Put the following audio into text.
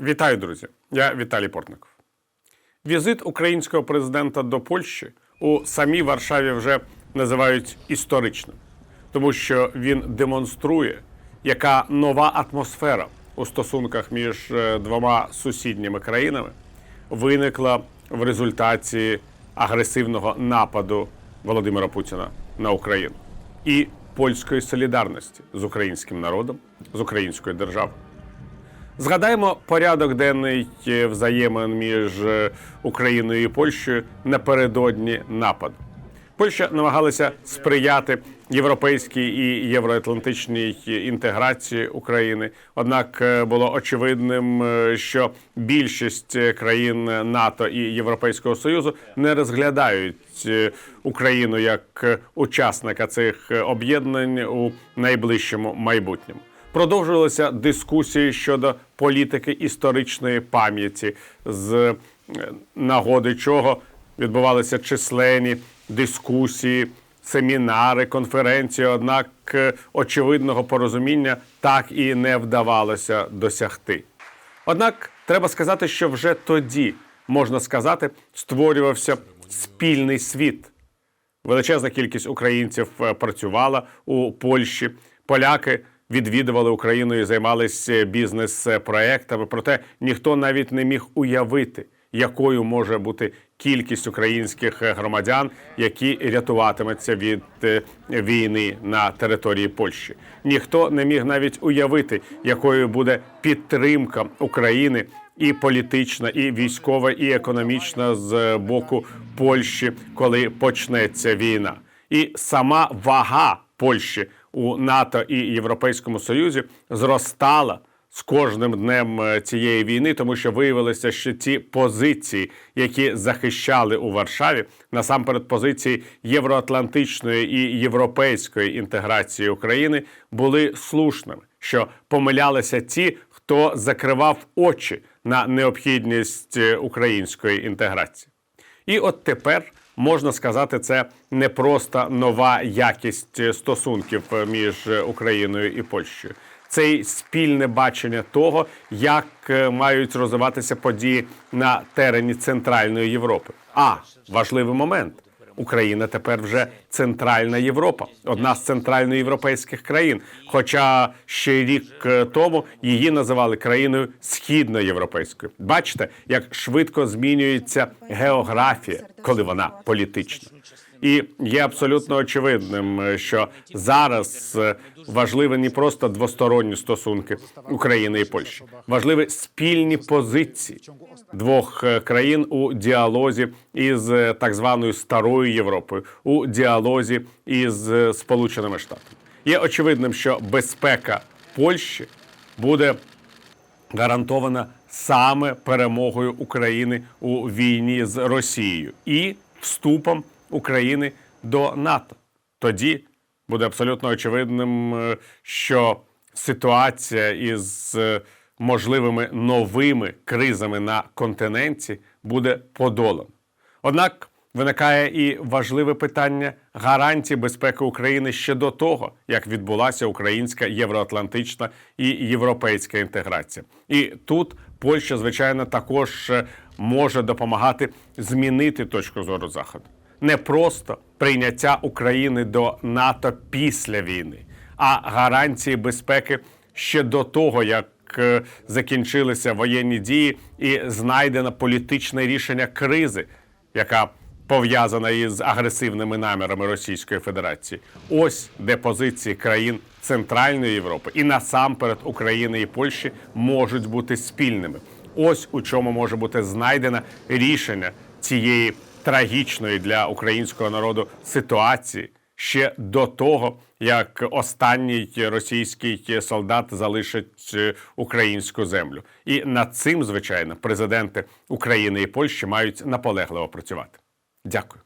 Вітаю, друзі! Я Віталій Портников. Візит українського президента до Польщі у самій Варшаві вже називають історичним, тому що він демонструє, яка нова атмосфера у стосунках між е, двома сусідніми країнами виникла в результаті агресивного нападу Володимира Путіна на Україну і польської солідарності з українським народом, з українською державою. Згадаємо порядок денний е, взаємин між е, Україною і Польщею напередодні нападу. Польща намагалася сприяти європейській і євроатлантичній інтеграції України. Однак е, було очевидним, е, що більшість е, країн НАТО і Європейського Союзу не розглядають е, Україну як е, учасника цих е, об'єднань у найближчому майбутньому. Продовжувалися дискусії щодо політики історичної пам'яті, з е, нагоди чого відбувалися численні дискусії, семінари, конференції. Однак е, очевидного порозуміння так і не вдавалося досягти. Однак треба сказати, що вже тоді можна сказати, створювався спільний світ. Величезна кількість українців е, працювала у Польщі. Поляки відвідували Україну і займалися бізнес-проектами. Проте ніхто навіть не міг уявити, якою може бути кількість українських громадян, які рятуватимуться від е, війни на території Польщі. Ніхто не міг навіть уявити, якою буде підтримка України і політична, і військова, і економічна з боку Польщі, коли почнеться війна. І сама вага Польщі у НАТО і Європейському Союзі зростала з кожним днем е, цієї війни, тому що виявилося, що ті позиції, які захищали у Варшаві, насамперед позиції євроатлантичної і європейської інтеграції України, були слушними, що помилялися ті, хто закривав очі на необхідність е, української інтеграції. І от тепер можна сказати, це не просто нова якість стосунків між Україною і Польщею. Це й спільне бачення того, як е, мають розвиватися події на терені Центральної Європи. А важливий момент. Україна тепер вже центральна Європа, одна з центральноєвропейських країн. Хоча ще рік е, тому її називали країною східноєвропейською. Бачите, як швидко змінюється географія, коли вона політична. І є абсолютно очевидним, е, що зараз е, важливі не просто двосторонні стосунки України і Польщі, важливі спільні позиції двох е, країн у діалозі із так званою старою Європою, у діалозі із Сполученими Штатами. Є очевидним, що безпека Польщі буде гарантована саме перемогою України у війні з Росією і вступом України до НАТО. Тоді буде абсолютно очевидним, е, що ситуація із е, можливими новими кризами на континенті буде подолана. Однак виникає і важливе питання гарантії безпеки України ще до того, як відбулася українська євроатлантична і європейська інтеграція. І тут Польща, звичайно, також е, може допомагати змінити точку зору Заходу. Не просто прийняття України до НАТО після війни, а гарантії безпеки ще до того, як е, закінчилися воєнні дії і знайдено політичне рішення кризи, яка пов'язана із агресивними намірами Російської Федерації. Ось де позиції країн Центральної Європи і насамперед України і Польщі можуть бути спільними. Ось у чому може бути знайдено рішення цієї трагічної для українського народу ситуації ще до того, як останній російський солдат залишить е, українську землю. І над цим, звичайно, президенти України і Польщі мають наполегливо працювати. Дякую.